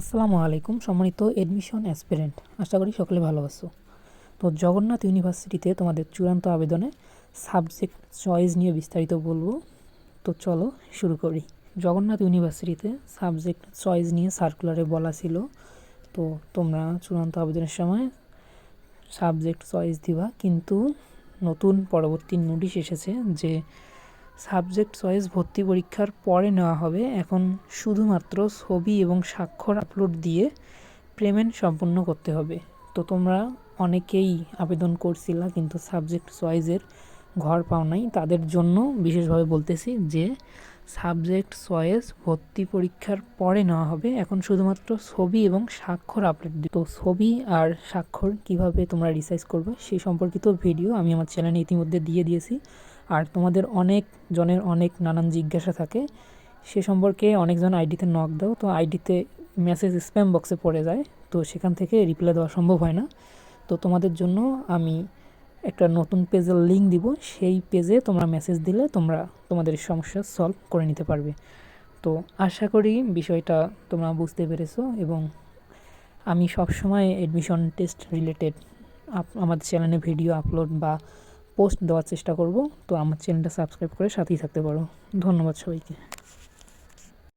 আসসালামু আলাইকুম, সম্মানিত এডমিশন অ্যাসপিরেন্ট আশা করি সকলে ভালো আছো। তো জগন্নাথ ইউনিভার্সিটিতে তোমাদের চূড়ান্ত আবেদনে সাবজেক্ট চয়েস নিয়ে বিস্তারিত বলব। তো চলো শুরু করি। জগন্নাথ ইউনিভার্সিটিতে সাবজেক্ট চয়েস নিয়ে সার্কুলারে বলা ছিল। তো তোমরা চূড়ান্ত আবেদনের সময় সাবজেক্ট চয়েস দিবা। কিন্তু নতুন পরবর্তী নোটিশ এসেছে যে সাবজেক্ট চয়েস ভর্তি পরীক্ষার পরে নেওয়া হবে। এখন শুধুমাত্র ছবি এবং স্বাক্ষর আপলোড দিয়ে পেমেন্ট সম্পূর্ণ করতে হবে। তো তোমরা অনেকেই আবেদন করছিলা, কিন্তু সাবজেক্ট চয়েসের ঘর পাও নাই। তাদের জন্য বিশেষভাবে বলতেছি যে, সাবজেক্ট চয়েস ভর্তি পরীক্ষার পরে নেওয়া হবে। এখন শুধুমাত্র ছবি এবং স্বাক্ষর আপলোড তো ছবি আর স্বাক্ষর কীভাবে তোমরা রিসাইজ করবে সেই সম্পর্কিত ভিডিও আমি আমার চ্যানেলে ইতিমধ্যে দিয়ে দিয়েছি। আর তোমাদের অনেক জনের অনেক নানান জিজ্ঞাসা থাকে। সে সম্পর্কে অনেকজন আইডিতে নক দাও, তো আইডিতে মেসেজ স্প্যাম বক্সে পড়ে যায়, তো সেখান থেকে রিপ্লাই দেওয়া সম্ভব হয় না। তো তোমাদের জন্য আমি একটা নতুন পেজের লিঙ্ক দিব, সেই পেজে তোমরা মেসেজ দিলে তোমরা তোমাদের সমস্যা সলভ করে নিতে পারবে। তো আশা করি বিষয়টা তোমরা বুঝতে পেরেছ এবং আমি সবসময় অ্যাডমিশন টেস্ট রিলেটেড আমাদের চ্যানেলে ভিডিও আপলোড বা পোস্ট দেওয়ার চেষ্টা করব। তো আমার চ্যানেলটা সাবস্ক্রাইব করে সাথেই থাকতে পারো। ধন্যবাদ সবাইকে।